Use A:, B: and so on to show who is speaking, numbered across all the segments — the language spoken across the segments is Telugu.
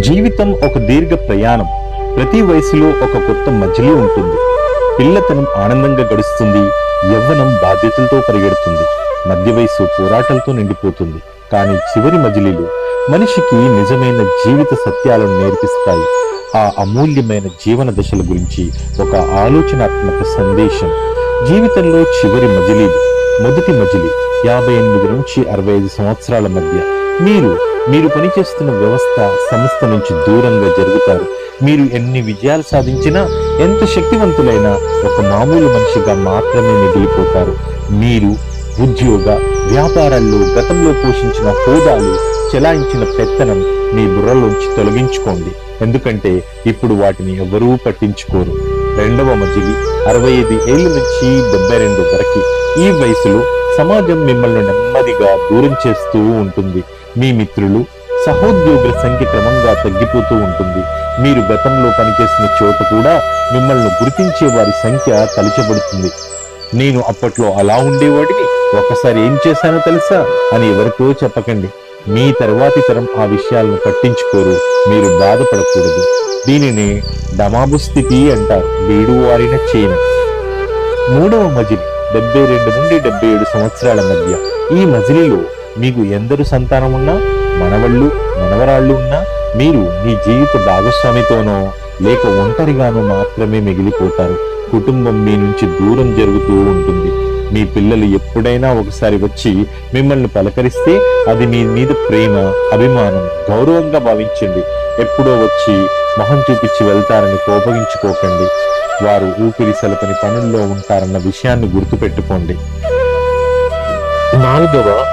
A: జీవితం ఒక దీర్ఘ ప్రయాణం. ప్రతి వయసులో ఒక కొత్త మజిలీ ఉంటుంది. పిల్లతనం ఆనందంగా గడుస్తుంది. యవ్వనం బాధ్యతలతో పరిగెడుతుంది. మధ్య వయసు పోరాటాలతో నిండిపోతుంది. కానీ చివరి మజిలీలు మనిషికి నిజమైన జీవిత సత్యాలను నేర్పిస్తాయి. ఆ అమూల్యమైన జీవన దశల గురించి ఒక ఆలోచనాత్మక సందేశం. జీవితంలో చివరి మజిలీలు మొదటి మజిలీ యాభై ఎనిమిది నుంచి అరవై ఐదు సంవత్సరాల మధ్య. మీరు మీరు పనిచేస్తున్న వ్యవస్థ సంస్థ నుంచి దూరంగా జరుగుతారు. మీరు ఎన్ని విజయాలు సాధించినా ఎంత శక్తివంతులైనా ఒక మామూలు మనిషిగా మాత్రమే మిగిలిపోతారు. మీరు ఉద్యోగ వ్యాపారాల్లో గతంలో పోషించిన హోదాలు చెలాయించిన పెత్తనం మీ బుర్రలోంచి తొలగించుకోండి. ఎందుకంటే ఇప్పుడు వాటిని ఎవరూ పట్టించుకోరు. రెండవ మజిలి అరవై ఐదు ఏళ్ళ నుంచి డెబ్బై రెండు వరకు. ఈ వయసులో సమాజం మిమ్మల్ని నెమ్మదిగా దూరం చేస్తూ ఉంటుంది. మీ మిత్రులు సహోద్యోగుల సంఖ్య క్రమంగా తగ్గిపోతూ ఉంటుంది. మీరు గతంలో పనిచేసిన చోట కూడా మిమ్మల్ని గుర్తించే వారి సంఖ్య తలచబడుతుంది. నేను అప్పట్లో అలా ఉండేవాడిని. ఒకసారి ఏం చేశానో తెలుసా? అని ఎవరితో చెప్పకండి. మీ తరువాతి తరం ఆ విషయాలను పట్టించుకోరు మీరు బాధపడకూడదు. దీనిని డమాబు స్థితి అంటారు బీడు వారిన చేయను మూడవ మజిలి డెబ్బై రెండు నుండి డెబ్బై ఏడు సంవత్సరాల మధ్య. ఈ మజిలీలో మీకు ఎందరు సంతానం ఉన్నా? మనవళ్ళు మనవరాళ్ళు ఉన్నా? మీరు మీ జీవిత భాగస్వామితోనో లేక ఒంటరిగానో మాత్రమే మిగిలిపోతారు. కుటుంబం మీ నుంచి దూరం జరుగుతూ ఉంటుంది. మీ పిల్లలు ఎప్పుడైనా ఒకసారి వచ్చి మిమ్మల్ని పలకరిస్తే అది మీ మీద ప్రేమ అభిమానం గౌరవంగా భావించండి. ఎప్పుడో వచ్చి మొహం చూపించి వెళ్తారని కోపగించుకోకండి. వారు ఊపిరి సలపని పనుల్లో ఉంటారన్న విషయాన్ని గుర్తుపెట్టుకోండి. నాలుగవ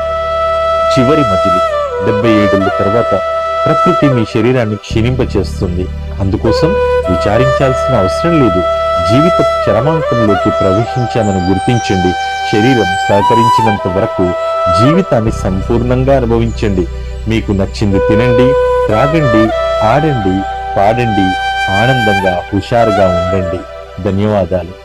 A: చివరి మజిలి. డెబ్బై ఏడుల తర్వాత ప్రకృతి మీ శరీరాన్ని క్షీణింపచేస్తుంది. అందుకోసం విచారించాల్సిన అవసరం లేదు. జీవిత చరమాంకంలోకి ప్రవేశించామని గుర్తించండి. శరీరం సహకరించినంత వరకు జీవితాన్ని సంపూర్ణంగా అనుభవించండి. మీకు నచ్చింది తినండి త్రాగండి ఆడండి పాడండి ఆనందంగా హుషారుగా ఉండండి. ధన్యవాదాలు.